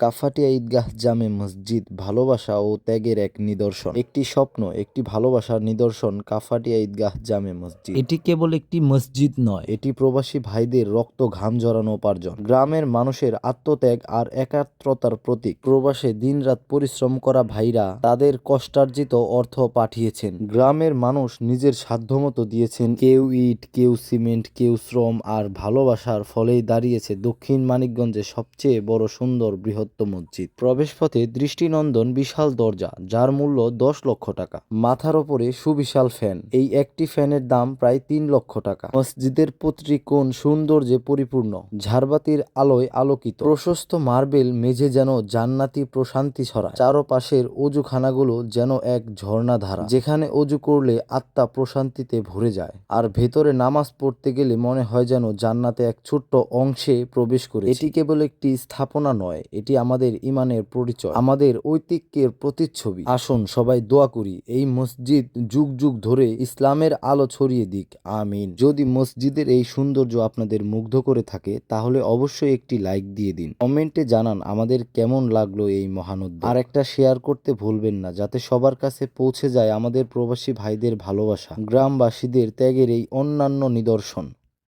কাফাটিয়া ঈদগাহ জামে মসজিদ ভালোবাসা ও ত্যাগের এক নিদর্শন। একটি স্বপ্ন একটি ভালোবাসার নিদর্শন কাফাটিয়া ঈদগাহ জামে মসজিদ। এটি কেবল একটি মসজিদ নয়। এটি প্রবাসী ভাইদের রক্ত ঘাম জড়ানো উপার্জন। গ্রামের মানুষের আত্মত্যাগ আর একাত্রতার প্রতীক। প্রবাসে দিনরাত পরিশ্রম করা ভাইরা তাদের কষ্টার্জিত অর্থ পাঠিয়েছেন। গ্রামের মানুষ নিজের সাধ্যমতো দিয়েছেন কেউ ইট কেউ সিমেন্ট কেউ শ্রম আর ভালোবাসার ফলেই দাঁড়িয়েছে দক্ষিণ মানিকগঞ্জে সবচেয়ে বড় সুন্দর বৃহত্তম মসজিদ। প্রবেশপথে দৃষ্টিনন্দন বিশাল দরজা, যার মূল্য দশ লক্ষ টাকা। মাথার ওপরে সুবিশাল ফ্যান। এই একটি ফ্যানের দাম প্রায় তিন লক্ষ টাকা। মসজিদের প্রতিটি কোণ সৌন্দর্যে পরিপূর্ণ। ঝাড়বাতির আলোয় আলোকিত। প্রশস্ত মার্বেল মেঝে যেন জান্নাতি প্রশান্তি ছড়ায়। চারপাশের অজুখানাগুলো যেন এক ঝর্ণাধারা যেখানে অজু করলে আত্মা প্রশান্তিতে ভরে যায়। আর ভেতরে নামাজ পড়তে গেলে মনে হয় যেন জান্নাতে এক ছোট্ট অংশে প্রবেশ করে এটি কেবল একটি স্থাপনা নয়, এটি আমাদের ইমানের পরিচয়, আমাদের ঐতিহ্যের প্রতিচ্ছবি। আসুন সবাই দোয়া করি, এই মসজিদ যুগ যুগ ধরে ইসলামের আলো ছড়িয়ে দিক, আমিন। যদি মসজিদের এই সৌন্দর্য আপনাদের মুগ্ধ করে থাকে, তাহলে অবশ্যই একটি লাইক দিয়ে দিন। কমেন্টে জানান আমাদের কেমন লাগল এই মহানুদ্য আর একটা শেয়ার করতে ভুলবেন না, যাতে সবার কাছে পৌঁছে যায় আমাদের প্রবাসী ভাইদের ভালোবাসা। গ্রামবাসীদের ত্যাগের এই অন্যান্য নিদর্শন।